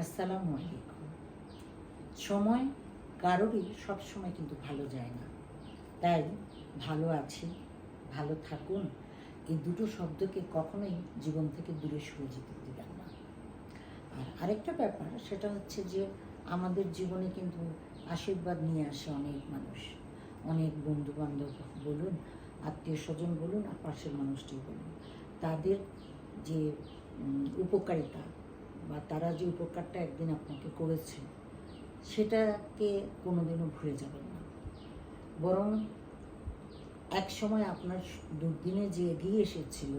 আসসালামু আলাইকুম। সময় কারোরই সব সময় কিন্তু ভালো যায় না। তাই ভালো আছি, ভালো থাকুন, এই দুটো শব্দকে কখনোই জীবন থেকে দূরে সরে যেতে দিবেন না। আর আরেকটা ব্যাপার, সেটা হচ্ছে যে আমাদের জীবনে কিন্তু আশীর্বাদ নিয়ে আসে অনেক মানুষ। অনেক বন্ধু বান্ধব বলুন, আত্মীয় স্বজন বলুন আর পাশের মানুষটি বলুন। তাদের যে উপকারিতা বা তারা যে উপকারটা একদিন আপনাকে করেছে, সেটাকে কোনোদিনও ভুলে যাবেন না। বরং এক সময় আপনার দুর্দিনে যে এগিয়ে এসেছিল,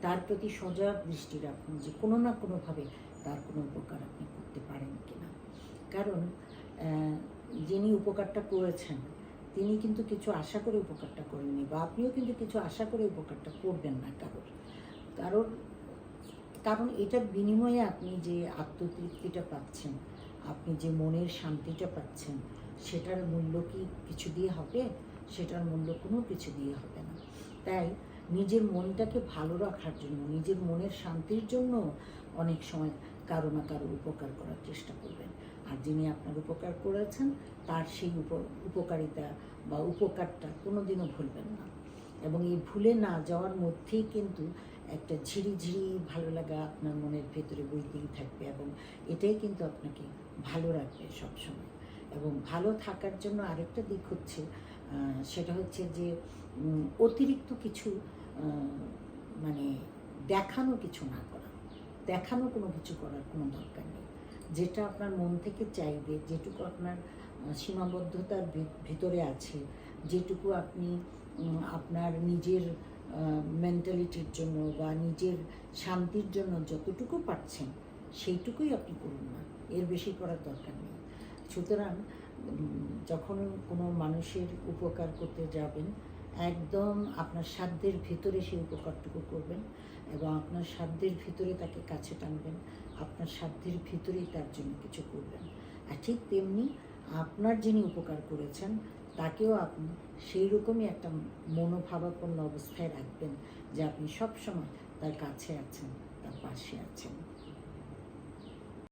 তার প্রতি সজাগ দৃষ্টি রাখুন যে কোনো না কোনোভাবে তার কোনো উপকার আপনি করতে পারেন কিনা। কারণ যিনি উপকারটা করেছেন, তিনি কিন্তু কিছু আশা করে উপকারটা করেননি বা আপনিও কিন্তু কিছু আশা করে উপকারটা করবেন না কারোর। কারোর কারণ এটার বিনিময়ে আপনি যে আত্মতৃপ্তিটা পাচ্ছেন, আপনি যে মনের শান্তিটা পাচ্ছেন, সেটার মূল্য কি কিছু দিয়ে হবে? সেটার মূল্য কোনো কিছু দিয়ে হবে না। তাই নিজের মনটাকে ভালো রাখার জন্য, নিজের মনের শান্তির জন্য অনেক সময় কারও না কারও উপকার করার চেষ্টা করবেন। আর যিনি আপনার উপকার করেছেন, তার সেই উপ- উপকারিতা বা উপকারটা কোনোদিনও ভুলবেন না। এবং এই ভুলে না যাওয়ার মধ্যেই কিন্তু একটা ঝিরিঝিরি ভালো লাগা আপনার মনের ভেতরে বইতেই থাকবে এবং এটাই কিন্তু আপনাকে ভালো রাখবে সবসময়। এবং ভালো থাকার জন্য আরেকটা দিক হচ্ছে সেটা হচ্ছে যে অতিরিক্ত কিছু মানে দেখানো কিছু না করা। দেখানো কোনো কিছু করার কোনো দরকার নেই। যেটা আপনার মন থেকে চাইবে, যেটুকু আপনার সীমাবদ্ধতার ভিতরে আছে, যেটুকু আপনি আপনার নিজের মেন্টালিটির জন্য বা নিজের শান্তির জন্য যতটুকু পাচ্ছেন সেইটুকুই আপনি করুন না। এর বেশি করার দরকার নেই। সুতরাং যখন কোনো মানুষের উপকার করতে যাবেন, একদম আপনার সাধ্যের ভিতরে সেই উপকারটুকু করবেন এবং আপনার সাধ্যের ভিতরে তাকে কাছে টানবেন, আপনার সাধ্যের ভিতরেই তার জন্য কিছু করবেন। আর ঠিক তেমনি আপনার যিনি উপকার করেছেন, তাকেও আপনি সেই রকমই একটা মনোভাবাপন্ন অবস্থায় রাখবেন যে আপনি সবসময় তার কাছে আছেন, তার পাশে আছেন।